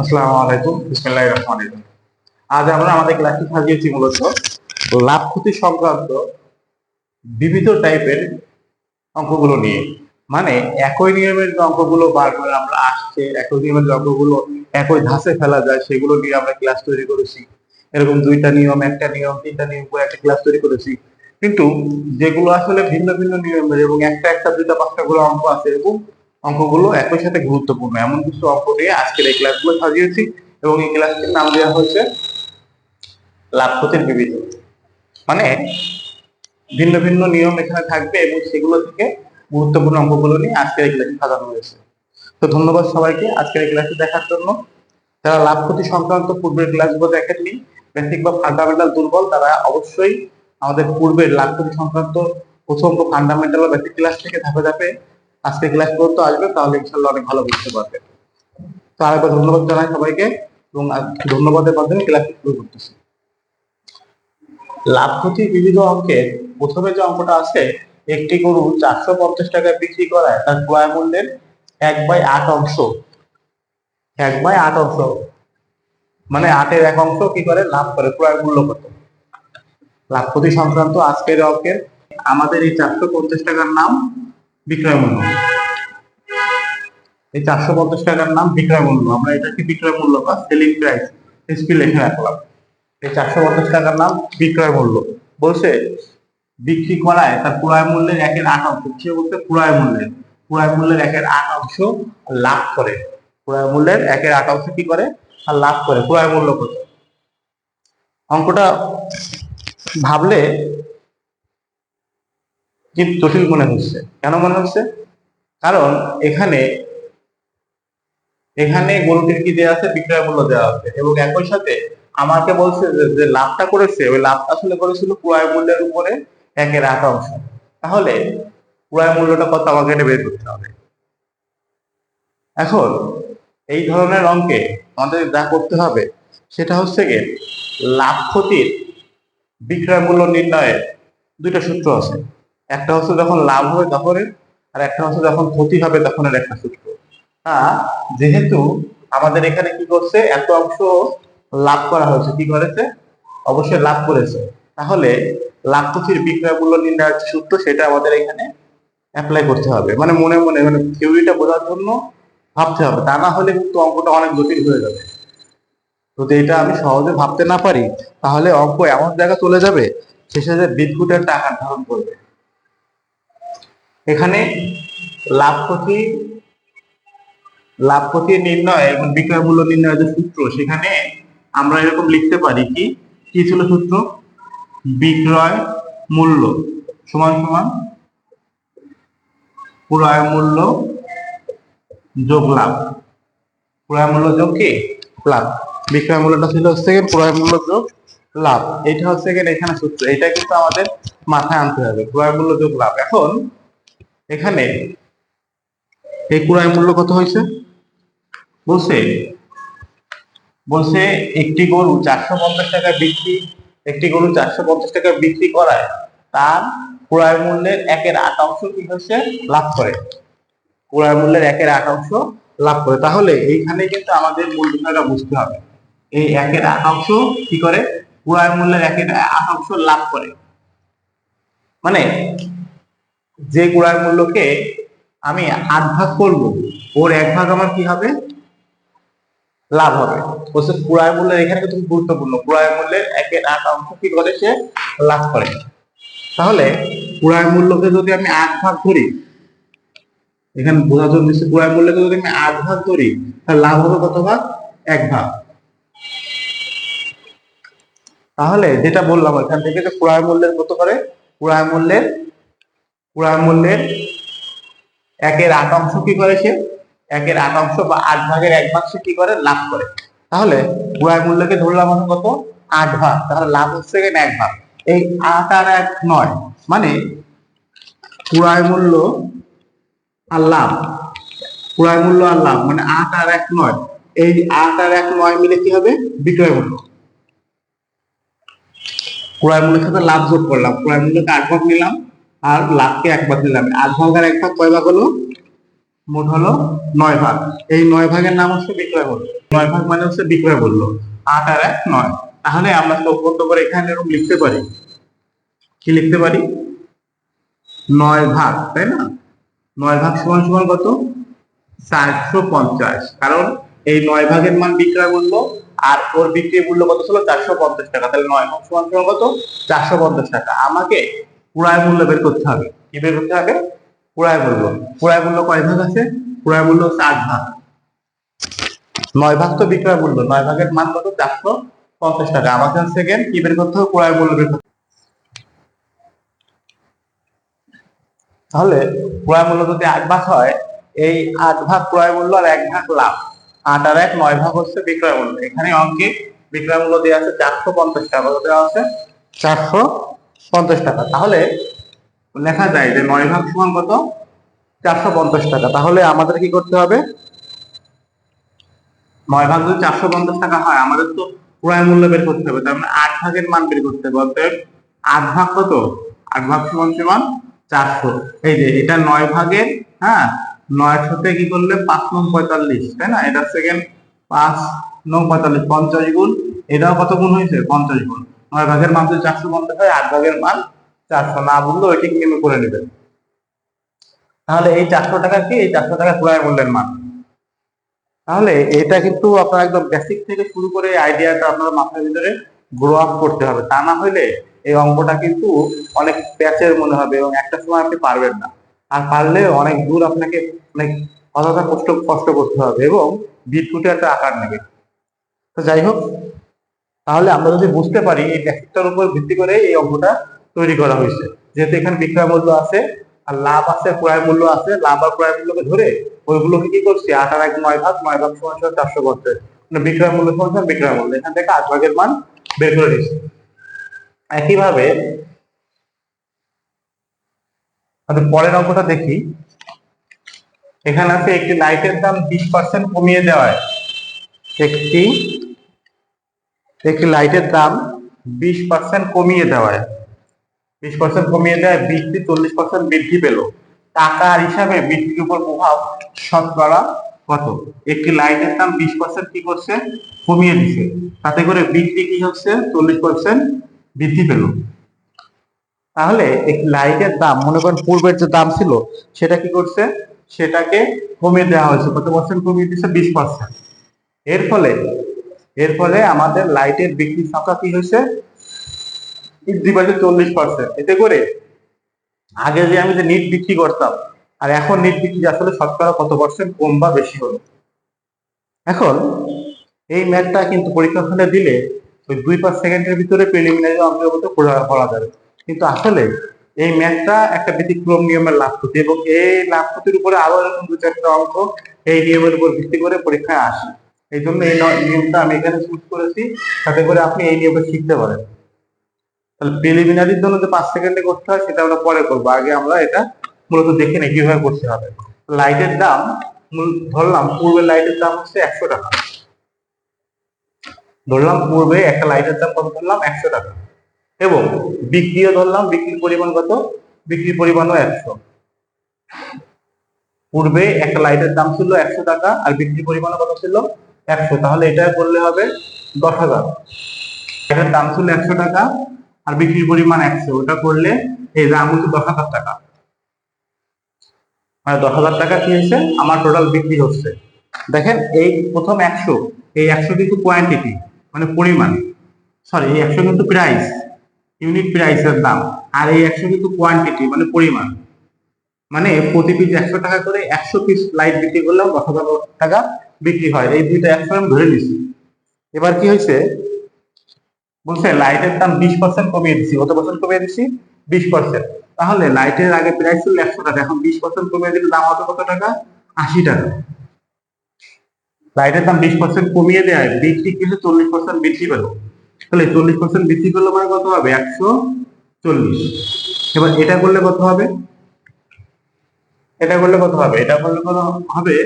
আসসালামু আলাইকুম, বিসমিল্লাহির রহমানির রহিম। আজ আমরা আমাদের মূলত? লাভ ক্ষতি সংক্রান্ত বিবিধ টাইপের অঙ্কগুলো নিয়ে। মানে একই নিয়মের যে অঙ্কগুলো বারবার আমরা আসছে, একই নিয়মের যে অঙ্কগুলো একই ধাঁচে ফেলা যায়, সেগুলো নিয়ে আমরা ক্লাস তৈরি করেছি। এরকম দুইটা নিয়ম, একটা নিয়ম, তিনটা নিয়ম করে একটা ক্লাস তৈরি করেছি। কিন্তু যেগুলো আসলে ভিন্ন ভিন্ন নিয়মের এবং একটা একটা দুইটা পাঁচটা করে অঙ্ক আছে এবং অঙ্কগুলো একই সাথে গুরুত্বপূর্ণ। এমন কিছু অঙ্ক নিয়ে আজকের এই ক্লাসগুলো সাজিয়েছি এবং এই ক্লাসটির নাম দেওয়া হয়েছে লাভ ক্ষতির বিবিধ। মানে ভিন্ন ভিন্ন নিয়ম এখানে থাকবে এবং সেগুলো থেকে গুরুত্বপূর্ণ অঙ্কগুলো নিয়ে আজকের এই ক্লাসটি সাজানো হয়েছে। তো ধন্যবাদ সবাইকে আজকের এই ক্লাসটি দেখার জন্য। যারা লাভ ক্ষতি সংক্রান্ত পূর্বের ক্লাসগুলো দেখেননি বেসিক বা ফান্ডামেন্টাল দুর্বল, তারা অবশ্যই আমাদের পূর্বের লাভ ক্ষতি সংক্রান্ত প্রথম ফান্ডামেন্টাল বা বেসিক ক্লাস থেকে ধাপে ধাপে আজকে ক্লাস করতে আসবে তাহলে ইনশাল্লাহ অনেক ভালো বুঝতে পারবে তো আরেকবার ধন্যবাদ জানাই সবাইকে এবং ধন্যবাদের মাধ্যমে ক্লাসটি শুরু করতেছি। লাভ ক্ষতি বিবিধ অঙ্কের প্রথমে যে অঙ্কটা আছে, একটি গরু চারশো পঞ্চাশ টাকায় বিক্রি করায়, তার ক্রয় মূল্যের এক বাই আট অংশ। এক বাই আট অংশ। মানে আটের এক অংশ কি করে? লাভ করে, ক্রয় মূল্য কত? লাভ ক্ষতি সংক্রান্ত আজকের অঙ্কের। আমাদের এই চারশো পঞ্চাশ টাকার নাম বিক্রয় মূল্য এই চারশো পঞ্চাশ টাকার নাম বিক্রয় মূল্য আমরা এটাকে বিক্রয় মূল্য বা সেলিং প্রাইস এসপি লিখে রাখলাম। এই চারশো পঞ্চাশ টাকার নাম বিক্রয় মূল্য বলছে, বিক্রি করায় তার ক্রয় মূল্যের একের আট অংশ। সে বলতে ক্রয় মূল্যের। ক্রয় মূল্যের একের আট অংশ লাভ করে। ক্রয় মূল্যের একের আট অংশ কি করে? আর লাভ করে, ক্রয় মূল্য কত অঙ্কটা ভাবলে জটিল মনে হচ্ছে? কেন মনে হচ্ছে? কারণ এখানে এখানে গরুটির কি দেওয়া আছে? বিক্রয় মূল্য দেওয়া আছে। এবং একই সাথে আমাকে বলছে যে লাভটা করেছে, ওই লাভটা আসলে করেছিল ক্রয় মূল্যের উপরে একের আট অংশ। তাহলে ক্রয় মূল্যটা কত? আমাকে এটা বের করতে হবে। এখন এই ধরনের অঙ্কে আমাদের যা করতে হবে, সেটা হচ্ছে গিয়ে লাভ ক্ষতির বিক্রয় মূল্য নির্ণয়ের দুইটা সূত্র আছে। একটা হচ্ছে যখন লাভ হবে তখনের, আর একটা হচ্ছে যখন ক্ষতি হবে তখনের একটা সূত্র। হ্যাঁ যেহেতু আমাদের এখানে কি করছে, এত অংশ লাভ করা হয়েছে, কি করেছে? অবশ্যই লাভ করেছে। তাহলে লাভ ক্ষতির বিক্রয় মূল্য নির্ণয়ের সূত্র, সেটা আমাদের এখানে অ্যাপ্লাই করতে হবে। মানে মনে মনে মানে থিওরিটা বোঝার জন্য ভাবতে হবে। তা না হলে কিন্তু অঙ্কটা অনেক জটিল হয়ে যাবে। যদি এটা আমি সহজে ভাবতে না পারি, তাহলে অঙ্ক এমন জায়গা চলে যাবে শেষে যে বিদ্যুতের টাকা ধারণ করবে। এখানে লাভ ক্ষতি লাভ ক্ষতি নির্ণয় এবং বিক্রয় মূল্য নির্ণয়ের যে সূত্র, সেখানে আমরা এরকম লিখতে পারি কি? কি ছিল সূত্র? বিক্রয় মূল্য সমান সমান ক্রয় মূল্য যোগ লাভ। ক্রয় মূল্য যোগ কি? লাভ। বিক্রয় মূল্যটা ছিল হচ্ছে ক্রয় মূল্য যোগ লাভ। এটা হচ্ছে এখানে সূত্র। এটা কিন্তু আমাদের মাথায় আনতে হবে। ক্রয় মূল্য যোগ লাভ। এখন এখানে এই ক্রয় মূল্য কত হয়েছে? বলছে বলছে একটি গরু চারশো পঞ্চাশ টাকা বিক্রি, একটি গরু চারশো পঞ্চাশ টাকা বিক্রি করায় তার ক্রয় মূল্যের একের আট অংশ কি হচ্ছে লাভ করে। ক্রয় মূল্যের একের আট অংশ লাভ করে। তাহলে এইখানে কিন্তু আমাদের মূল বিষয়টা বুঝতে হবে। এই একের আট অংশ কি করে? ক্রয় মূল্যের একের আট অংশ লাভ করে। মানে যে গোড়ার মূল্যকে আমি আট ভাগ করব, ওর এক ভাগ আমার কি হবে? লাভ হবে। বলছে ক্রয় মূল্যের এখানে কিন্তু গুরুত্বপূর্ণ। ক্রয় মূল্যের একের আট অংশ কি করে সে লাভ করে? তাহলে ক্রয় মূল্যকে যদি আমি আট ভাগ ধরি, এখানে বোঝার জন্য ক্রয় মূল্যকে যদি আমি আট ভাগ ধরি, তাহলে লাভ হবে কত ভাগ? এক ভাগ। তাহলে যেটা বললাম এখান থেকে যে ক্রয় মূল্যের কত করে? ক্রয় মূল্যের ক্রয় মূল্যের একের আট অংশ কি করে সে? একের আট অংশ বা আট ভাগের এক ভাগ সে কি করে? লাভ করে। তাহলে ক্রয় মূল্যকে ধরলাম আমি কত? আট ভাগ। তাহলে লাভ হচ্ছে এখানে এক ভাগ। এই আট আর এক নয় মানে ক্রয় মূল্য আর লাভ। ক্রয় মূল্য আর লাভ মানে আট আর এক নয়। এই আট আর এক নয় মিলে কি হবে? বিক্রয় মূল্য। ক্রয় মূল্যের সাথে লাভ যোগ করলাম। ক্রয় মূল্যকে আট ভাগ নিলাম। আর লাভকে এক ভাগ নিলাম আট ভাগ আর এক ভাগ কয় ভাগ হলো? মোট হলো নয় ভাগ। এই নয় ভাগের নাম হচ্ছে বিক্রয় মূল্য। নয় ভাগ মানে হচ্ছে বিক্রয় মূল্য। আট আর এক নয়। তাহলে আমরা চোখ করে এখানে এরকম লিখতে পারি। কি লিখতে পারি? নয় ভাগ, তাই না? নয় ভাগ সমান সমান কত? চারশো পঞ্চাশ। কারণ এই নয় ভাগের মান বিক্রয় মূল্য আর ওর বিক্রি মূল্য কত ছিল? চারশো পঞ্চাশ টাকা। তাহলে নয় ভাগ সমান সমান কত? চারশো পঞ্চাশ টাকা। আমাকে পুরায় মূল্য বের করতে হবে। কি বের করতে হবে? পুরায় মূল্য। পুরায় মূল্য কয় ভাগ আছে? পুরায় মূল্য হচ্ছে আট ভাগ। নয় ভাগ তো বিক্রয় মূল্য। নয় ভাগের মান কত? চারশো পঞ্চাশ টাকা। আমাকে সেকেন্ড কি বের করতে হবে? পুরায় মূল্য বের করতে তাহলে ক্রয় মূল্য যদি আট ভাগ হয়, এই আট ভাগ ক্রয় মূল্য আর এক ভাগ লাভ। আট আর এক, নয় ভাগ হচ্ছে বিক্রয় মূল্য। এখানে অঙ্কে বিক্রয় মূল্য দেওয়া আছে চারশো পঞ্চাশ টাকা। দেওয়া আছে? চারশো পঞ্চাশ টাকা। তাহলে লেখা যায় যে নয় ভাগ সমান কত? চারশো পঞ্চাশ টাকা। তাহলে আমাদের কি করতে হবে? নয় ভাগ যদি চারশো পঞ্চাশ টাকা হয়, আমাদের তো ক্রয় মূল্য বের করতে হবে। তার মানে আট ভাগের মান বের করতে হবে। অতএব আট ভাগ কত? আট ভাগ সমান সমান চারশো। এই যে এটা নয় ভাগের হ্যাঁ? নয় সাথে কি করলে? পাঁচ নং পঁয়তাল্লিশ, তাই না? এটা সেকেন্ড পাঁচ নং পঁয়তাল্লিশ, পঞ্চাশ গুণ। এটাও কত গুণ হয়েছে? পঞ্চাশ গুণ। নয় ভাগের মান যদি চারশো পঞ্চাশ হয়, আট ভাগের মান চারশো। না বললে ওইটি নেমে করে নেবেন? তাহলে এই চারশো টাকা কি? এই চারশো টাকা ক্রয় মূল্যের মান। তাহলে এটা কিন্তু আপনার একদম বেসিক থেকে শুরু করে আইডিয়াটা আপনার মাথার ভিতরে গ্রো আপ করতে হবে। তা না হলে এই অঙ্কটা কিন্তু অনেক প্যাচের মনে হবে এবং একটা সময় আপনি পারবেন না। আর পারলে অনেক দূর আপনাকে অনেক কষ্ট কষ্ট করতে হবে এবং বিদ্যুটে একটা আকার নেবে। তো যাই হোক তাহলে আমরা যদি বুঝতে পারি এই বেসিকটার উপর ভিত্তি করে এই অঙ্কটা তৈরি করা হয়েছে। যেহেতু এখানে বিক্রয় মূল্য আছে, আর লাভ আছে, ক্রয় মূল্য আছে, লাভ আর ক্রয় মূল্যকে ধরে ওইগুলোকে কি করছি? আট আর এক নয় ভাগ নয় ভাগ সমান সমান চারশো পঞ্চাশ মানে বিক্রয় মূল্য সমান বিক্রয় মূল্য। এখান থেকে আট ভাগের মান বের করে দিচ্ছি। একইভাবে পরের অঙ্কটা দেখি। এখানে আছে একটি লাইটের দাম বিশ পার্সেন্ট কমিয়ে দেওয়ায়। একটি একটি লাইটের দাম বিশ পার্সেন্ট কমিয়ে দেওয়ায়। বিশ পার্সেন্ট কমিয়ে দেয় বৃদ্ধি চল্লিশ পার্সেন্ট বৃদ্ধি পেল। টাকার হিসাবে বৃদ্ধির উপর প্রভাব শতকরা কত? একটি লাইটের দাম বিশ পার্সেন্ট কি করছে? কমিয়ে দিছে। তাতে করে বিক্রি কি হচ্ছে? চল্লিশ পার্সেন্ট বৃদ্ধি পেল। তাহলে একটি লাইটের দাম, মনে করেন পূর্বের যে দাম ছিল, সেটা কি করছে? সেটাকে কমিয়ে দেওয়া হয়েছে। কত পার্সেন্ট কমিয়ে দিচ্ছে বিশ পার্সেন্ট এর ফলে এর ফলে আমাদের লাইটের বিক্রির সংখ্যা কি হয়েছে? বৃদ্ধি পাচ্ছে চল্লিশ পার্সেন্ট এতে করে আগে যে আমি যে নিট বিক্রি করতাম, আর এখন নিট বিক্রি আসলে শতকরা কত পার্সেন্ট কম বা বেশি হলো? এখন এই ম্যাথটা কিন্তু পরীক্ষা ফলে দিলে ওই দুই পাঁচ সেকেন্ডের ভিতরে প্রিলিমিনারি অন্তর্গত করা যাবে। কিন্তু আসলে এই ম্যাথটা একটা ব্যতিক্রম নিয়মের লাভ ক্ষতি এবং এই লাভ ক্ষতির উপরে আরও এরকম দু চারটা অঙ্ক এই নিয়মের উপর ভিত্তি করে পরীক্ষায় আসে। এই জন্য এই নিয়মটা আমি এখানে চুজ করেছি। যাতে করে আপনি এই নিয়মটা শিখতে পারেন। তাহলে প্রিলিমিনারির জন্য যে পাঁচ সেকেন্ডে করতে হয়, সেটা আমরা পরে করব। আগে আমরা এটা মূলত দেখে নিই কীভাবে করতে হবে। লাইটের দাম ধরলাম, পূর্বের লাইটের দাম হচ্ছে একশো টাকা। ধরলাম, পূর্বে একটা লাইটের দাম কত ধরলাম? একশো টাকা। এবং বিক্রিও ধরলাম, বিক্রির পরিমাণ কত? বিক্রির পরিমাণও একশো। পূর্বে একটা লাইটের দাম ছিল একশো টাকা, আর বিক্রির পরিমাণ কত ছিল? একশো, তাহলে এটা করলে হবে দশ হাজার। এটার দাম ছিল একশো টাকা আর বিক্রির পরিমাণ একশো, ওটা করলে এই দাম হচ্ছে দশ হাজার টাকা। মানে দশ হাজার টাকা কি হয়েছে? আমার টোটাল বিক্রি হচ্ছে। দেখেন, এই প্রথম একশো, এই একশো কিন্তু কোয়ান্টিটি মানে পরিমাণ। সরি এই একশো কিন্তু প্রাইস ইউনিট প্রাইসের দাম। আর এই একশো কিন্তু কোয়ান্টিটি মানে পরিমাণ। মানে প্রতি পিস একশো টাকা করে, একশো পিস লাইট বিক্রি করলেও দশ হাজার টাকা। বিক্রি হয়। এই দুইটা একশো আমি ধরে নিছি। এবার কি হয়েছে? বলছে, লাইটের দাম বিশ পার্সেন্ট কমিয়ে দিছি। কত পার্সেন্ট কমিয়ে দিছি? বিশ পার্সেন্ট তাহলে লাইটের আগে প্রাইস ছিল একশো টাকা। এখন বিশ পার্সেন্ট কমিয়ে দিলে দাম কত টাকা? আশি টাকা। লাইটের দাম বিশ পার্সেন্ট কমিয়ে দেয় বিক্রি কিন্তু চল্লিশ পার্সেন্ট বৃদ্ধি পেল তাহলে চল্লিশ পার্সেন্ট বৃদ্ধি করলে মানে কত হবে? একশো চল্লিশ। এবার এটা করলে কত হবে? এটা করলে কত হবে? এটা করলে কত হবে?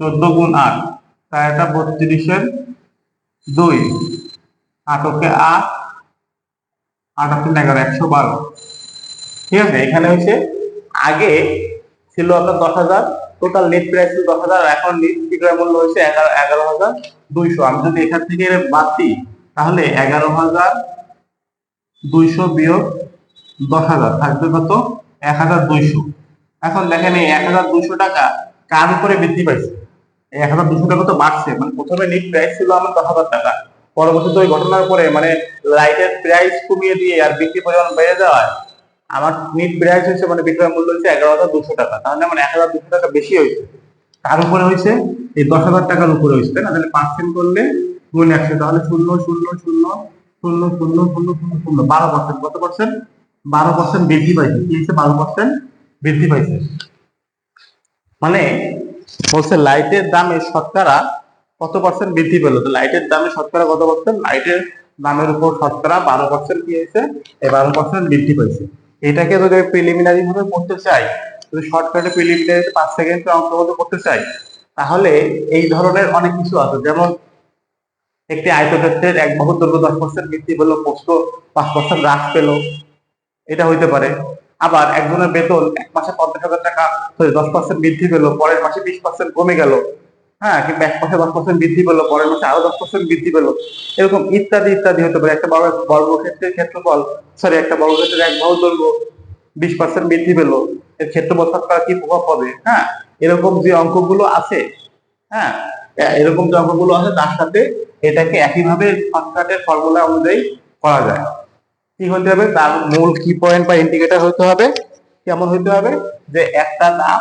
চোদ্দ গুণ আট। তাই এটা বত্রিশের দুই। আটকে আট। আট আছে এগারো, একশো বারো। ঠিক আছে, এখানে হচ্ছে আগে ছিল আপনার দশ হাজার টোটাল নেট প্রাইস ছিল দশ হাজার এখন বিক্রয় মূল্য হয়েছে এগারো এগারো হাজার দুইশো। আমি যদি এখান থেকে বাদ দিই, তাহলে এগারো হাজার দুইশো বিয়োগ দশ হাজার থাকবে কত? এক হাজার দুইশো। এখন দেখেন এই এক হাজার দুইশো টাকা কার উপরে বৃদ্ধি পাইছে? এক হাজার দুশো টাকা তো বাড়ছে। মানে প্রথমে নিট প্রাইস ছিল আমার দশ হাজার টাকা। পরবর্তীতে ওই ঘটনার পরে মানে লাইটের প্রাইস কমিয়ে দিয়ে আর বিক্রি পরিমাণ বেড়ে যাওয়ায় আমার নেট প্রাইস হয়েছে মানে বিক্রয় মূল্য হচ্ছে এগারো হাজার দুশো টাকা। তাহলে মানে এক হাজার দুশো টাকা বেশি হয়েছে। তার উপরে হয়েছে এই দশ হাজার টাকার উপরে হয়েছে, তাই না? তাহলে পার্সেন্ট করলে গুণ একশো, তাহলে শূন্য শূন্য শূন্য শূন্য শূন্য শূন্য শূন্য শূন্য, বারো পার্সেন্ট কত পার্সেন্ট বারো পার্সেন্ট বৃদ্ধি পাইছে। কি হয়েছে? বারো পার্সেন্ট বৃদ্ধি পাইছে। মানে বলছে লাইটের দামে শতকরা কত পার্সেন্ট বৃদ্ধি পেল? তো লাইটের দামে শতকরা কত পার্সেন্ট লাইটের দামের উপর শতকরা বারো পার্সেন্ট কি হয়েছে এই বারো পার্সেন্ট বৃদ্ধি পেয়েছে। এটাকে যদি প্রিলিমিনারি ভাবে করতে চাই, যদি শর্টকাটে প্রিলিমিনারি পাঁচ সেকেন্ড মতো করতে চাই, তাহলে এই ধরনের অনেক কিছু আছে। যেমন একটি আয়তক্ষেত্রের এক দৈর্ঘ্য দশ পার্সেন্ট বৃদ্ধি পেল, পোস্ত পাঁচ পার্সেন্ট হ্রাস পেল। এটা হইতে পারে। আবার একজনের বেতন এক মাসে পঞ্চাশ হাজার টাকা দশ পার্সেন্ট বৃদ্ধি পেল, পরের মাসে বিশ পার্সেন্ট কমে গেল। হ্যাঁ কিংবা এক মাসে দশ পার্সেন্ট বৃদ্ধি পেল, পরের মাসে আরও দশ পার্সেন্ট বৃদ্ধি পেল। এরকম ইত্যাদি ইত্যাদি হতে পারে। একটা বড় বর্গক্ষেত্রের ক্ষেত্রফল সরি একটা বর্গক্ষেত্রের এক বাহু দৈর্ঘ্য, বিশ পার্সেন্ট বৃদ্ধি পেল। এর ক্ষেত্রফল শতকরা কি প্রভাব হবে? হ্যাঁ এরকম যে অঙ্কগুলো আছে হ্যাঁ এরকম যে অঙ্কগুলো আছে, তার সাথে এটাকে একইভাবে শর্টকাটের ফর্মুলা অনুযায়ী করা যায়। কি হতে হবে? তার মূল কি পয়েন্ট বা ইন্ডিকেটর হতে হবে। কেমন হতে হবে? যে একটা দাম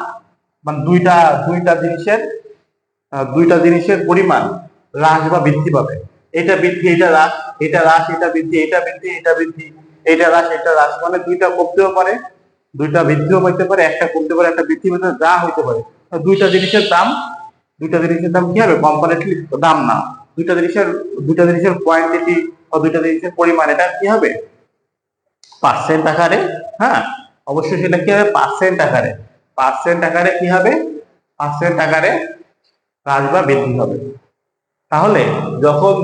মানে দুইটা দুইটা জিনিসের দুইটা জিনিসের পরিমাণ হ্রাস বা বৃদ্ধি পাবে। এটা বৃদ্ধি, এটা হ্রাস এটা হ্রাস, এটা বৃদ্ধি এটা বৃদ্ধি এটা বৃদ্ধি, এটা হ্রাস এটা হ্রাস মানে দুইটা কমতেও পারে, দুইটা বৃদ্ধিও হইতে পারে, একটা কমতে পারে, একটা বৃদ্ধি হতে যা হইতে পারে। দুইটা জিনিসের দাম, দুইটা জিনিসের দাম কি হবে? কম্পারেটলি দাম না। দুইটা জিনিসের দুইটা জিনিসের কোয়ান্টিটি বা দুইটা জিনিসের পরিমাণ, এটা কি হবে? পার্সেন্ট আকারে হ্যাঁ? অবশ্যই সেটা কি হবে? পার্সেন্ট আকারে। পার্সেন্ট আকারে কি হবে? পার্সেন্ট আকারে হ্রাস বা বৃদ্ধি হবে। তাহলে যখন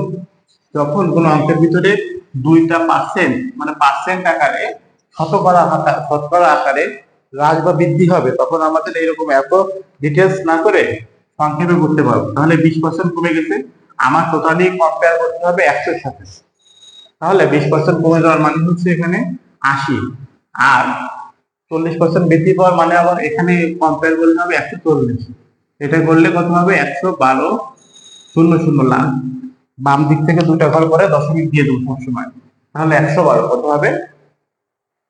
যখন কোনো অঙ্কের ভিতরে দুইটা পার্সেন্ট মানে পার্সেন্ট আকারে, শতকরা শতকরা আকারে হ্রাস বা বৃদ্ধি হবে, তখন আমাদের এরকম এত ডিটেলস না করে সংক্ষেপে করতে পারব। তাহলে বিশ পার্সেন্ট কমে গেছে। আমার টোটালি কম্পেয়ার করতে হবে একশোর সাথে। তাহলে বিশ পার্সেন্ট কমে যাওয়ার মানে হচ্ছে এখানে আশি। আর চল্লিশ পার্সেন্ট বৃদ্ধি পাওয়ার মানে আবার এখানে কম্পেয়ার করলে হবে একশো চল্লিশ। এটা করলে কত হবে একশো বারো শূন্য শূন্য লাখ। বাম দিক থেকে দুটা ঘর করে দশমিক দিয়ে দেবো সবসময়। তাহলে একশো বারো, কত হবে?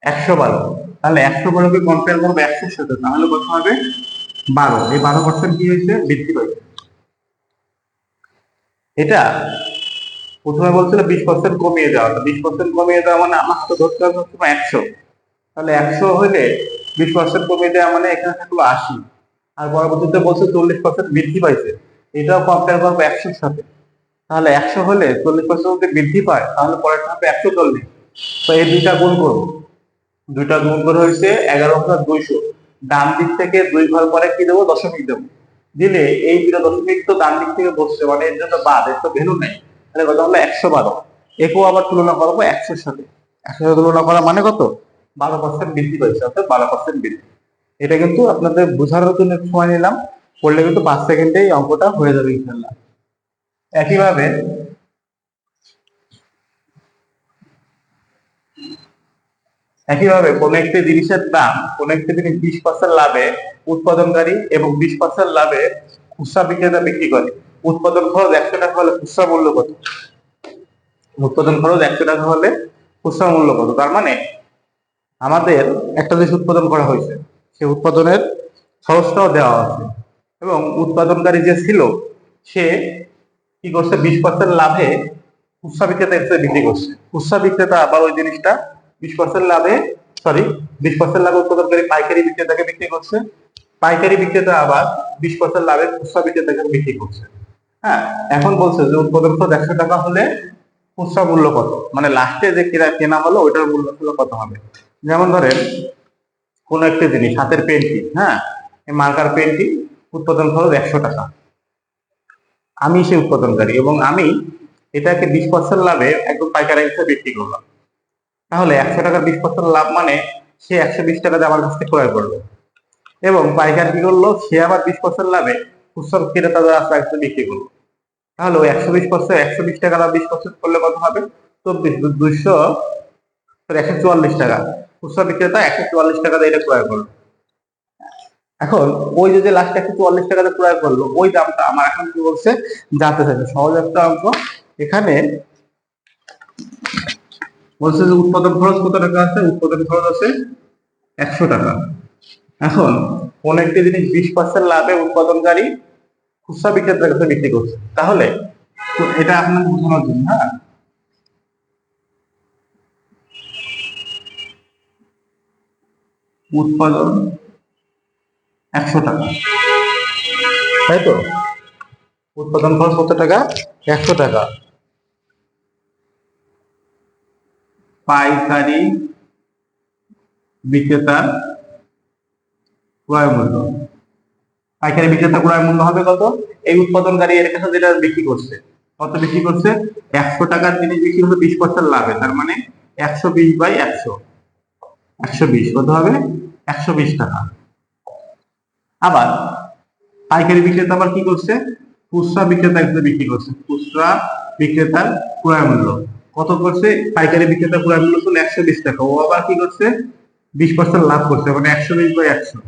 একশো বারো। তাহলে একশো বারোকে কম্পেয়ার করব একশোর সাথে। তাহলে কত হবে? বারো। এই বারো পার্সেন্ট কি হয়েছে? বৃদ্ধি পাইছে এটা প্রথমে বলছিল বিশ পার্সেন্ট কমিয়ে দেওয়া। বিশ পার্সেন্ট কমিয়ে দেওয়া মানে আমার হাতে ধরতে হবে সবসময় একশো। তাহলে একশো হলে বিশ পার্সেন্ট কমিয়ে দেওয়া মানে এখানে থাকল আশি। আর পরবর্তীতে বলছে চল্লিশ পার্সেন্ট বৃদ্ধি পাইছে। এটাও কম্পেয়ার করব একশোর সাথে। তাহলে একশো হলে চল্লিশ পার্সেন্ট যদি বৃদ্ধি পায়, তাহলে পরেরটা হবে একশো চল্লিশ। তো এই দুইটা গুণ করব। দুইটা গুণ করে হয়েছে এগারো হাজার দুইশো। ডান দিক থেকে দুই ঘর পরে কি দেবো? দশমিক দেবো। দিলে এই দুটো দশমিক তো ডান দিক থেকে বসছে মানে এর জন্য বাদ, এর তো ভ্যালু নেই। তাহলে কত হলো একশো বারো। একেও আবার তুলনা করব একশোর সাথে। একশোর সাথে তুলনা করা মানে কত? বারো পার্সেন্ট বৃদ্ধি পাইছে অর্থাৎ বারো পার্সেন্ট বৃদ্ধি। এটা কিন্তু আপনাদের বোঝার জন্য সময় নিলাম। করলে কিন্তু পাঁচ সেকেন্ডে এই অঙ্কটা হয়ে যাবে ইনশাল্লাহ একইভাবে একইভাবে কোন একটি জিনিসের দাম, কোন একটি জিনিস বিশ পার্সেন্ট লাভে উৎপাদনকারী এবং বিশ পার্সেন্ট লাভে খুচরা বিক্রেতা বিক্রি করে। উৎপাদন খরচ একশো টাকা হলে খুচরা মূল্য কত? উৎপাদন খরচ একশো টাকা হলে খুচরা মূল্য কত? তার মানে আমাদের একটা দেশ উৎপাদন করা হয়েছে সে উৎপাদনের খরচটাও দেওয়া আছে এবং উৎপাদনকারী যে ছিল, সে কি করছে? বিশ পার্সেন্ট লাভে খুচরা বিক্রেতা হিসেবে বিক্রি করছে। খুচরা বিক্রেতা আবার ওই জিনিসটা বিশ পার্সেন্ট লাভে সরি বিশ পার্সেন্ট লাভে উৎপাদনকারী পাইকারি বিক্রেতাকে বিক্রি করছে। পাইকারি বিক্রেতা আবার বিশ পার্সেন্ট লাভে খুচরা বিক্রেতাকে বিক্রি করছে। হ্যাঁ এখন বলছে যে উৎপাদন খরচ একশো টাকা হলে খুচরা মূল্য কত? মানে লাস্টে যে কেনা কেনা হলো, ওইটার মূল্য হলো কত হবে? যেমন ধরেন, কোন একটা জিনিস, হাতের পেন্টিং হ্যাঁ মার্কার পেন্টিং উৎপাদন খরচ একশো টাকা। আমি সে উৎপাদনকারী এবং আমি এটাকে বিশ পার্সেন্ট লাভে একদম পাইকারি হিসেবে বিক্রি করলাম। তাহলে একশো টাকা বিশ পার্সেন্ট লাভ মানে সে একশো বিশ টাকা দিয়ে আমার কাছ থেকে ক্রয় করবে এবং পাইকার কি করল? সে আবার বিশ পার্সেন্ট লাভে খুচরা ক্রেতা যারা আছে একশো বিক্রি করল। তাহলে ওই একশো বিশ পার্সেন্ট একশো বিশ টাকা বিশ পার্সেন্ট করলে কত হবে? চব্বিশ দুইশো একশো চুয়াল্লিশ টাকা। খুচরা বিক্রেতা একশো চুয়াল্লিশ টাকা দিয়ে এটা ক্রয় করল। এখন ওই যে লাস্টে একশো চুয়াল্লিশ টাকাতে ক্রয় করল, ওই দামটা আমার এখন কি বলছে? জানতে চাইছে সহজ একটা অঙ্ক। এখানে বলছে যে উৎপাদন খরচ কত টাকা আছে? উৎপাদন খরচ আছে একশো টাকা। এখন কোন একটি জিনিস বিশ পার্সেন্ট লাভে উৎপাদনকারী খুচরা বিক্রেতার কাছে বিক্রি করছে। তাহলে এটা আপনার বোঝানোর জন্য হ্যাঁ? উৎপাদন একশো টাকা। তাই তো? উৎপাদন খরচ কত টাকা? একশো টাকা। পাইকারি বিক্রেতার ক্রয় মূল্য। পাইকারি বিক্রেতা ক্রয় মূল্য হবে কত? এই উৎপাদনকারী এর কাছে যেটা বিক্রি করছে, কত বিক্রি করছে? একশো টাকার জিনিস বিক্রি করছে বিশ পার্সেন্ট লাভে তার মানে একশো বিশ বাই একশো। একশো বিশ, কত হবে? একশো বিশ টাকা। আবার পাইকারি বিক্রেতা আবার কি করছে? খুচরা বিক্রেতা কাছে বিক্রি করছে। খুচরা বিক্রেতার ক্রয় মূল্য। কত করছে? পাইকারি বিক্রেতা ক্রয় মূল্য ছিল একশো বিশ টাকা। ও আবার কি করছে? বিশ পার্সেন্ট লাভ করছে মানে একশো বিশ বাই একশো।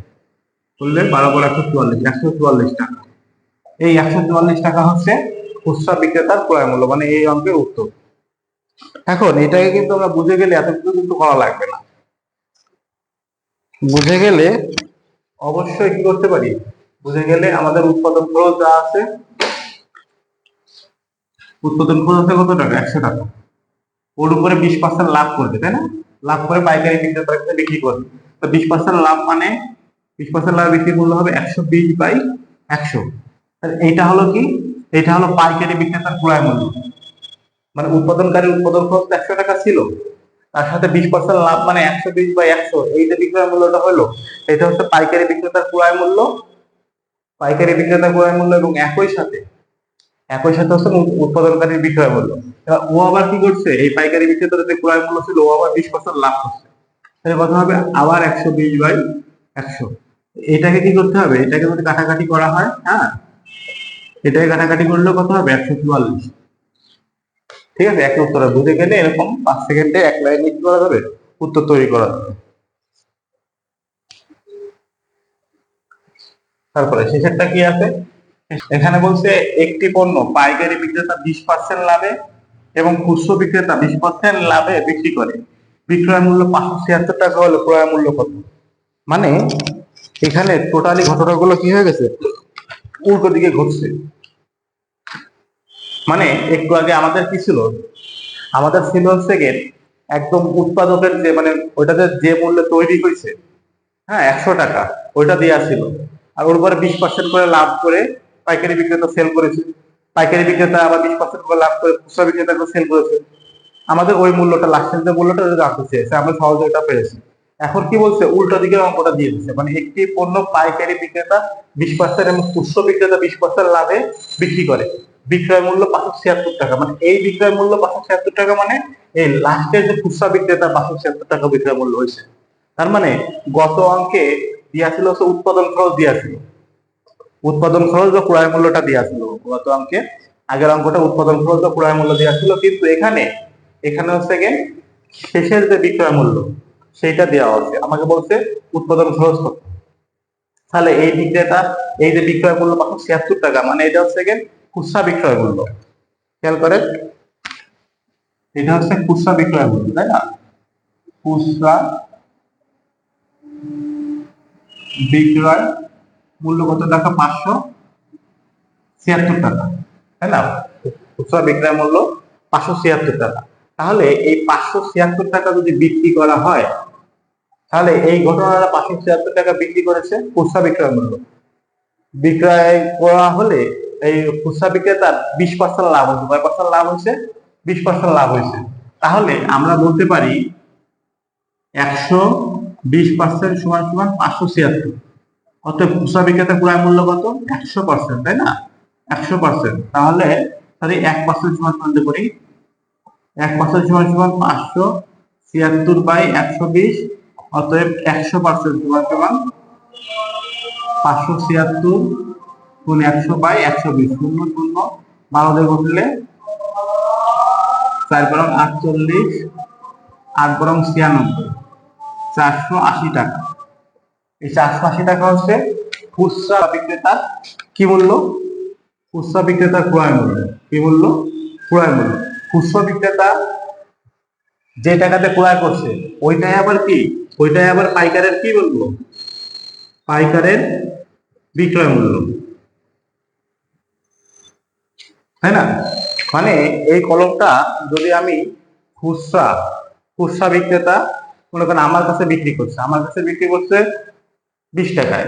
করলে বারো বারো একশো চুয়াল্লিশ একশো চুয়াল্লিশ টাকা। এই একশো চুয়াল্লিশ টাকা হচ্ছে খুচরা বিক্রেতার ক্রয় মূল্য মানে এই অঙ্কের উত্তর। এখন এটাকে কিন্তু আমরা বুঝে গেলে এত কিছু কিন্তু করা লাগবে না। বুঝে গেলে অবশ্যই কি করতে পারি? বুঝে গেলে আমাদের উৎপাদন খরচ যা আছে, উৎপাদন খরচ আছে কত টাকা? একশো টাকা। ওর উপরে বিশ পার্সেন্ট লাভ করবে, তাই না? লাভ করে পাইকারি বিক্রেতার কাছে বিক্রি করবে। তো বিশ পার্সেন্ট লাভ মানে বিশ পার্সেন্ট লাভ বিক্রি মূল্য হবে একশো বিশ বাই একশো। এইটা হলো কি? এটা হলো পাইকারি বিক্রেতার ক্রয় মূল্য। মানে উৎপাদনকারী উৎপাদন খরচ একশো টাকা ছিল। তার সাথে বিশ পার্সেন্ট লাভ মানে একশো বিশ বাই একশো। এই যে বিক্রয় মূল্যটা হলো। এটা হচ্ছে পাইকারি বিক্রেতার ক্রয় মূল্য। পাইকারি বিক্রেতার ক্রয় মূল্য এবং একই সাথে একই সাথে হচ্ছে উৎপাদনকারীর বিক্রয় মূল্য। এবার ও আবার কি করছে? এই পাইকারি বিক্রেতার যে ক্রয় মূল্য ছিল, ও আবার বিশ পার্সেন্ট লাভ করছে। তাহলে কথা হবে আবার একশো বিশ বাই একশো। এটাকে কি করতে হবে? এটাকে যদি কাটাকাটি করা হয় হ্যাঁ? এটাকে কাটাকাটি করলে কত হবে? একশো চুয়াল্লিশ। ঠিক আছে? এক উত্তর বুঝে গেলে এরকম পাঁচ সেকেন্ডে এক লাইন লিখে করা যাবে, উত্তর তৈরি করা যাবে তারপরে শেষেরটা কি আছে? এখানে বলছে একটি পণ্য পাইকারি বিক্রেতা বিশ পার্সেন্ট লাভে এবং খুচরো বিক্রেতা বিশ পার্সেন্ট লাভে বিক্রি করে। বিক্রয় মূল্য পাঁচশো ছিয়াত্তর টাকা হলো ক্রয় মূল্য কত? মানে এখানে টোটালি ঘটনাগুলো কি হয়ে গেছে? উল্টো দিকে ঘটছে। মানে একটু আগে আমাদের কি ছিল? আমাদের ছিল হচ্ছে একদম উৎপাদকের যে মানে ওইটাতে যে মূল্যে তৈরি হয়েছে হ্যাঁ একশো টাকা, ওইটা দেওয়া ছিল। আর ওর উপরে বিশ পার্সেন্ট করে লাভ করে পাইকারি বিক্রেতা সেল করেছে। পাইকারি বিক্রেতা আবার বিশ পার্সেন্ট করে লাভ করে খুচরা বিক্রেতা সেল করেছে। আমাদের ওই মূল্যটা, লাস্টের যে মূল্যটা রাখতে চেয়েছে। আমরা সহজে ওটা পেরেছি এখন কি বলছে? উল্টো দিকের অঙ্কটা দিয়ে দিচ্ছে। মানে একটি পণ্য পাইকারি বিক্রেতা বিশ পার্সেন্ট এবং খুচরো বিক্রেতা বিশ পার্সেন্ট লাভে বিক্রি করে। বিক্রয় মূল্য পাঁচশো ছিয়াত্তর টাকা। মানে এই বিক্রয় মূল্য পাঁচশো ছিয়াত্তর টাকা মানে এই লাস্টের যে খুচরা বিক্রেতা পাঁচশো ছিয়াত্তর টাকা বিক্রয় মূল্য হয়েছে। তার মানে গত অঙ্কে দিয়া ছিল হচ্ছে উৎপাদন খরচ দিয়া ছিল উৎপাদন খরচ বা ক্রয় মূল্যটা দেওয়া ছিল গত অঙ্কে আগের অঙ্কটা উৎপাদন খরচ বা ক্রয় মূল্য দেওয়া ছিল কিন্তু এখানে এখানে হচ্ছে গিয়ে শেষের যে বিক্রয় মূল্য সেইটা দেওয়া হচ্ছে আমাকে বলছে, উৎপাদন খরচ কত? তাহলে এই বিক্রেতা, এই যে বিক্রয় মূল্য পাঁচশো ছিয়াত্তর টাকা মানে এটা হচ্ছে গিয়ে খুচরা বিক্রয় মূল্য। খেয়াল করেন? এটা হচ্ছে খুচরা বিক্রয় মূল্য, তাই না? খুচরা বিক্রয় মূল্য কত টাকা পাঁচশো ছিয়াত্তর টাকা, তাই না? খুচরা বিক্রয় মূল্য পাঁচশো ছিয়াত্তর টাকা। তাহলে এই পাঁচশো ছিয়াত্তর টাকা যদি বিক্রি করা হয় তাহলে এই ঘটনাটা পাঁচশো ছিয়াত্তর টাকা বিক্রি করেছে খুচরা বিক্রয় মূল্য। বিক্রয় করা হলে এই খুচরা বিক্রেতার বিশ পার্সেন্ট লাভ হয়েছে। কয় পার্সেন্ট লাভ হয়েছে? বিশ পার্সেন্ট লাভ হয়েছে। তাহলে আমরা বলতে পারি একশো বিশ পার্সেন্ট সমান সমান পাঁচশো ছিয়াত্তর। অতএব খুচরা বিক্রেতা ক্রয় মূল্য কত? একশো পার্সেন্ট, তাই না? একশো পার্সেন্ট। তাহলে তাহলে এক পার্সেন্ট সমান সমান করি এক পার্সেন্ট সমান সমান পাঁচশো ছিয়াত্তর বাই একশো বিশ অতএব একশো পার্সেন্ট সমান সমান পাঁচশো ছিয়াত্তর গুণ একশো বাই একশো বিশ। শূন্য শূন্য বারো দিয়ে বসলে চার বরং আটচল্লিশ, আট বরং ছিয়ানব্বই। চারশো আশি টাকা। এই চারশো আশি টাকা হচ্ছে খুচরা বিক্রেতার কি মূল্য? খুচরা বিক্রেতার ক্রয় মূল্য। কি মূল্য? ক্রয় মূল্য। খুচরা বিক্রেতা যে টাকাতে ক্রয় করছে, ওইটাই আবার কি? ওইটাই আবার পাইকারের কি বলব? পাইকারের বিক্রয় মূল্য। তাই না? মানে এই কলমটা যদি আমি খুচরা খুচরা বিক্রেতা, মনে করেন আমার কাছে বিক্রি করছে, আমার কাছে বিক্রি করছে বিশ টাকায়।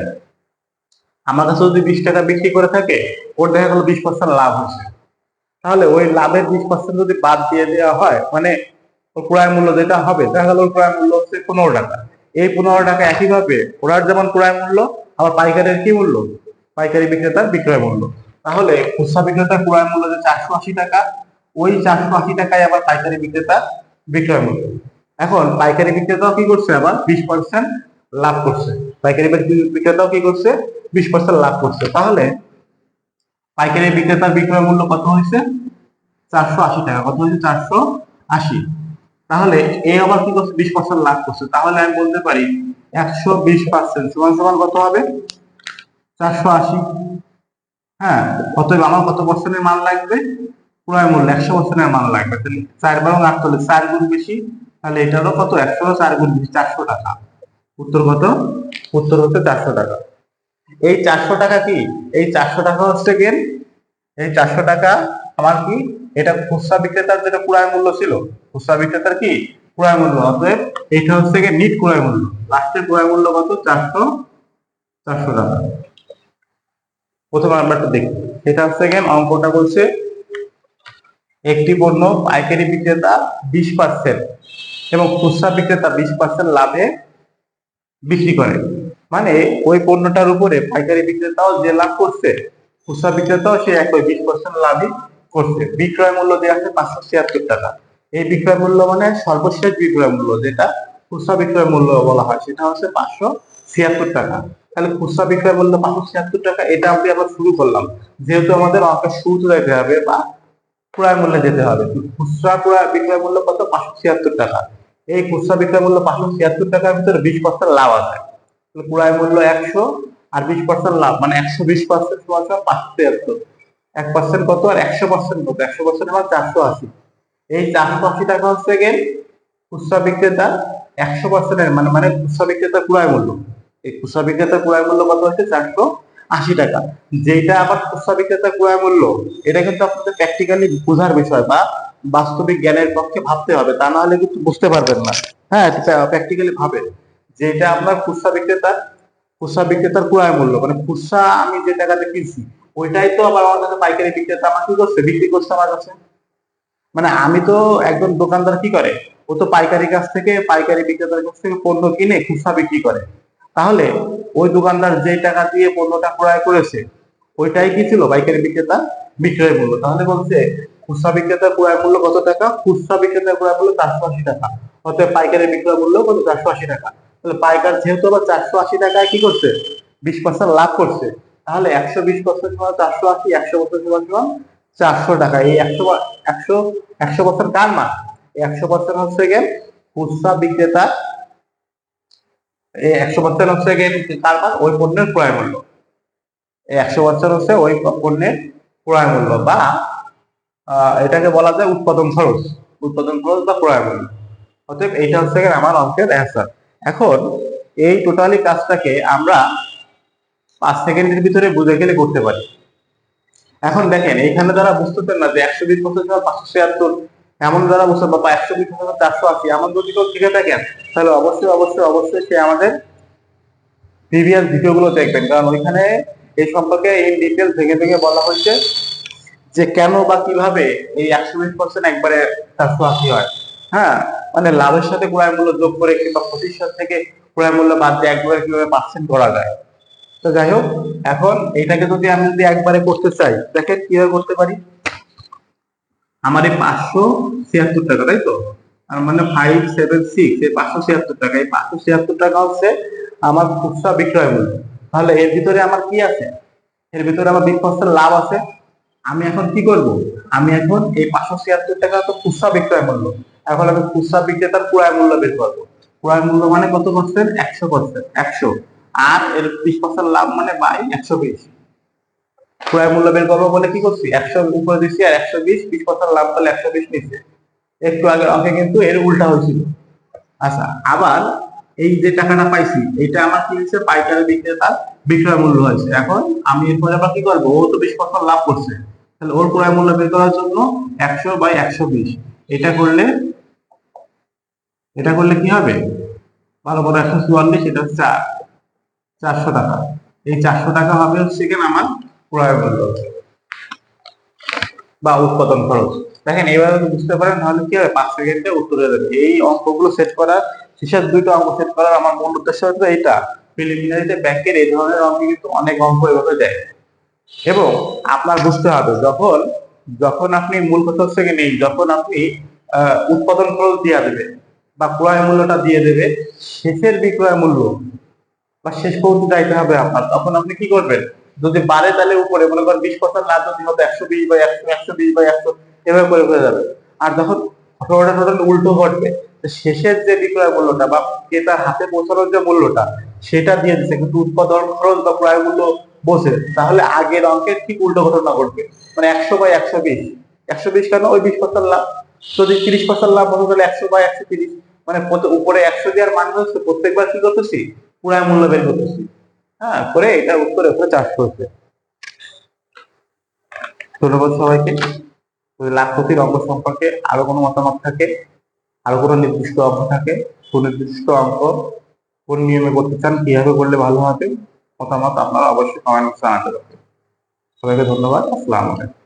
আমার কাছে যদি বিশ টাকা বিক্রি করে থাকে, ওর দেখা গেলো বিশ পার্সেন্ট লাভ হচ্ছে। তাহলে ওই লাভের বিশ পার্সেন্ট যদি বাদ দিয়ে দেওয়া হয় মানে ক্রয় মূল্য যেটা হবে, দেখা গেল ক্রয় মূল্য হচ্ছে পনেরো টাকা। এই পনেরো টাকা একইভাবে ওরার যেমন ক্রয় মূল্য, আবার পাইকারের কি মূল্য? পাইকারি বিক্রেতার বিক্রয় মূল্য। তাহলে খুচরা বিক্রেতার ক্রয় মূল্য যে চারশো আশি টাকা, ওই চারশো আশি টাকায় আবার পাইকারি বিক্রেতার বিক্রয় মূল্য। এখন পাইকারি বিক্রেতাও কি করছে আবার? বিশ পার্সেন্ট লাভ করছে। পাইকারি বিক্রেতাও কি করছে? বিশ পার্সেন্ট লাভ করছে। তাহলে পাইকারি বিক্রেতার বিক্রয় মূল্য কত হয়েছে? চারশো আশি টাকা। কত হয়েছে? চারশো আশি। তাহলে এ আবার কি করছে? বিশ পার্সেন্ট লাভ করছে। তাহলে আমি বলতে পারি একশো বিশ পার্সেন্ট সমান সমান কত হবে? চারশো আশি। হ্যাঁ অতএব আমার কত পার্সেন্টের মাল লাগবে? ক্রয় মূল্য একশো পার্সেন্টের মাল লাগবে। তাহলে চার বারং আটচল্লিশ, চার গুণ বেশি, তাহলে এটারও কত? একশো চার গুণ বেশি, চারশো টাকা। উত্তর কত? উত্তর হচ্ছে চারশো টাকা। এই চারশো টাকা কি? এই চারশো টাকা হচ্ছে গেন এই চারশো টাকা আমার কি? এটা খুচরা বিক্রেতার যেটা ক্রয় মূল্য ছিল, খুচরা বিক্রেতার কি? ক্রয় মূল্য। অতএব এটা হচ্ছে গিয়ে নিট ক্রয় মূল্য। লাস্টের ক্রয় মূল্য কত? চারশো চারশো টাকা। প্রথমে আমরা একটু দেখি। এটা হচ্ছে গেন অঙ্কটা বলছে, একটি পণ্য পাইকারি বিক্রেতা বিশ পার্সেন্ট এবং খুচরা বিক্রেতা বিশ পার্সেন্ট লাভে বিক্রি করে। মানে ওই পণ্যটার উপরে পাইকারি বিক্রেতাও যে লাভ করছে, খুচরা বিক্রেতাও সে একই বিশ পার্সেন্ট লাভই করছে। বিক্রয় মূল্য দেওয়া আছে পাঁচশো ছিয়াত্তর টাকা। এই বিক্রয় মূল্য মানে সর্বশেষ বিক্রয় মূল্য, যেটা খুচরা বিক্রয় মূল্য বলা হয়, সেটা হচ্ছে পাঁচশো ছিয়াত্তর টাকা। তাহলে খুচরা বিক্রয় মূল্য পাঁচশো ছিয়াত্তর টাকা, এটা আমি আবার শুরু করলাম। যেহেতু আমাদের অঙ্কের শুরুতে যেতে হবে বা ক্রয় মূল্যে যেতে হবে খুচরা ক্রয় বিক্রয় মূল্য কত? পাঁচশো ছিয়াত্তর টাকা। এই খুচরা বিক্রয় মূল্য পাঁচশো ছিয়াত্তর টাকার ভিতরে বিশ পার্সেন্ট লাভ আছে। ক্রয় মূল্য একশো আর বিশ পার্সেন্ট লাভ মানে একশো বিশ পার্সেন্ট পাঁচশো ছিয়াত্তর। এক পার্সেন্ট কত আর একশো পার্সেন্ট কত? একশো পার্সেন্ট আমার চারশো আশি। এই চারশো আশি টাকা হচ্ছে গেন খুচরা বিক্রেতা একশো পার্সেন্টের মানে মানে খুচরা বিক্রেতা ক্রয় মূল্য। এই খুচরা বিক্রেতার ক্রয় মূল্য কত হচ্ছে? চারশো আশি টাকা। যেটা আবার খুচরা বিক্রেতা ক্রয় মূল্য, এটা কিন্তু আপনাদের প্র্যাকটিক্যালি বোঝার বিষয় বা বাস্তবিক জ্ঞানের পক্ষে ভাবতে হবে, তা না হলে কিন্তু বুঝতে পারবেন না। হ্যাঁ প্র্যাকটিক্যালি ভাবে যেটা আপনার খুচরা বিক্রেতা খুচরা বিক্রেতার ক্রয় মূল্য মানে খুচরা আমি যে টাকাতে কিনছি, ওইটাই তো আবার আমার কাছে পাইকারি বিক্রেতা আমার কি করছে, বিক্রি করছে আমার কাছে। মানে আমি তো একজন দোকানদার কি করে, ও তো পাইকারি কাছ থেকে, পাইকারি বিক্রেতার কাছ থেকে পণ্য কিনে খুচরা বিক্রি করে। তাহলে ওই দোকানদার যে টাকা দিয়ে পণ্যটা ক্রয় করেছে, ওইটাই কি ছিল পাইকারি বিক্রেতা বিক্রয় মূল্য? তাহলে বলছে, খুচরা বিক্রেতার ক্রয় মূল্য কত টাকা? খুচরা বিক্রেতার ক্রয় মূল্য চারশো আশি টাকা। অতএব পাইকারি বিক্রয় মূল্য কত? চারশো আশি টাকা। তাহলে পাইকার যেহেতু আবার চারশো আশি টাকায় কি করছে? বিশ পার্সেন্ট লাভ করছে। তাহলে একশো বিশ পার্সেন্ট সমান চারশো আশি, একশো পার্সেন্ট সমান সমান চারশো টাকা। এই একশো একশো একশো পার্সেন্ট কার মান একশো পার্সেন্ট হচ্ছে গেন খুচরা বিক্রেতা। এই একশো পার্সেন্ট হচ্ছে গেন কার মান ওই পণ্যের ক্রয় মূল্য। এই একশো পার্সেন্ট হচ্ছে ওই পণ্যের ক্রয় মূল্য বা এটাকে বলা যায় উৎপাদন খরচ। উৎপাদন খরচ বা ক্রয় মূল্য। অতএব এইটা হচ্ছে আমার অঙ্কের অ্যান্সার এখন এই টোটালি কাজটাকে আমরা পাঁচ সেকেন্ডের ভিতরে বুঝে গেলে করতে পারি। এখন দেখেন, এইখানে যারা বুঝতেছেন না যে একশো বিশ বছর পাঁচশো ছিয়াত্তর, এমন যারা বুঝতে বা একশো বিশ বছর চারশো আশি, আমার যদি কেউ শিখে থাকেন, তাহলে অবশ্যই অবশ্যই অবশ্যই সে আমাদের প্রিভিয়াস ভিডিওগুলো দেখবেন। কারণ ওইখানে এই সম্পর্কে ইন ডিটেল ভেঙে ভেঙে বলা হয়েছে যে কেন বা কীভাবে এই একশো বিশ পার্সেন্ট একবারে চারশো আশি হয়। হ্যাঁ? মানে লাভের সাথে ক্রয় মূল্য যোগ করে কিংবা প্রতিষ্ঠান থেকে ক্রয় মূল্য বাদ দিয়ে একবারে কীভাবে পার্সেন্ট করা যায়। তো যাই হোক, এখন এটাকে যদি আমি যদি একবারে করতে চাই, দেখেন কীভাবে করতে পারি? আমার এই পাঁচশো ছিয়াত্তর টাকা, তাই তো? আর মানে ফাইভ সেভেন সিক্স এই পাঁচশো ছিয়াত্তর টাকা। এই পাঁচশো ছিয়াত্তর টাকা হচ্ছে আমার খুচরা বিক্রয় মূল্য। তাহলে এর ভিতরে আমার কি আছে? এর ভিতরে আমার বিগ কস্টের লাভ আছে। আমি এখন কি করব? আমি এখন এই পাঁচশো ছিয়াত্তর টাকা তো খুচরা বিক্রয় মূল্য। এখন আমি খুচরা বিক্রেতার ক্রয় মূল্য বের করব। ক্রয় মূল্য মানে কত পার্সেন্ট একশো পার্সেন্ট একশো। আর এর বিশ পার্সেন্ট লাভ মানে বাই একশো বিশ। ক্রয় মূল্য বের করব বলে কি করছি? একশো উপরে দিচ্ছি আর একশো বিশ বিশ পার্সেন্ট লাভ তাহলে একশো বিশ নিচ্ছে। একটু আগে অঙ্কে কিন্তু এর উল্টা হয়েছিল। আচ্ছা আবার এই যে টাকাটা পাইছি এটা আমার কি হয়েছে? পাইকারি বিক্রেতার বিক্রয় মূল্য হয়েছে। এখন আমি এরপরে আবার কি করব? ও তো বিশ পার্সেন্ট লাভ করছে। তাহলে ওর ক্রয় মূল্য বের করার জন্য একশো বাই একশো বিশ। এটা করলে এটা করলে কি হবে? ভালো বড় একশো চুয়াল্লিশ, এটা চার। চারশো টাকা। এই চারশো টাকা হবে হচ্ছে কিনা আমার ক্রয় মূল্য? বা উৎপাদন খরচ। দেখেন এবার বুঝতে পারেন, তাহলে কি হবে? পাঁচ সেকেন্ডে উত্তর হয়ে যাবে। এই অঙ্কগুলো সেট করার, শেষের দুইটা অঙ্ক সেট করার আমার মূল উদ্দেশ্য হচ্ছে এটা প্রিলিমিনারিতে ব্যাংকের এই ধরনের অঙ্ক কিন্তু অনেক অঙ্ক এভাবে দেয় এবং আপনার বুঝতে হবে, যখন যখন আপনি মূল কথা হচ্ছে কি নেই, যখন আপনি উৎপাদন খরচ দিয়ে দেবে বা ক্রয় মূল্যটা দিয়ে দেবে, শেষের বিক্রয় মূল্য বা শেষ পর্যন্ত যাইতে হবে আপনার। তখন আপনি কি করবেন? যদি বাড়ে তাহলে উপরে, মনে করেন বিশ পার্সেন্ট লাভ যদি হতো একশো বিশ বা একশো একশো বিশ বা একশো, এভাবে করে হয়ে যাবে। আর যখন ঘটনাটা টোটাল উল্টো ঘটবে শেষের যে বিক্রয় মূল্যটা বা ক্রেতার হাতে পৌঁছানোর যে মূল্যটা, সেটা দিয়ে দিচ্ছে কিন্তু উৎপাদন খরচ বা ক্রয় মূল্য বসে, তাহলে আগের অঙ্কের ঠিক উল্টো ঘটনা ঘটবে। মানে একশো বাই একশো বিশ। একশো বিশ কেন? ওই বিশ পার্সেন্ট লাভ। যদি তিরিশ পার্সেন্ট লাভ হতো তাহলে একশো বাই একশো তিরিশ। মানে উপরে একশো দেওয়ার মানে হচ্ছে, প্রত্যেকবার কি করতেছি? পুরায় মূল্য বের করতেছি। হ্যাঁ করে এটা উত্তরে উপরে চাষ করছে ধন্যবাদ সবাইকে। যদি লাখ অঙ্ক সম্পর্কে আরও কোনো মতামত থাকে, আরও কোনো নির্দিষ্ট অঙ্ক থাকে, সুনির্দিষ্ট অঙ্ক কোন নিয়মে করতে চান, কীভাবে করলে ভালো হবে, মতামত আপনারা অবশ্যই কমেন্ট জানাতে পারবেন। সবাইকে ধন্যবাদ, আসসালামু আলাইকুম।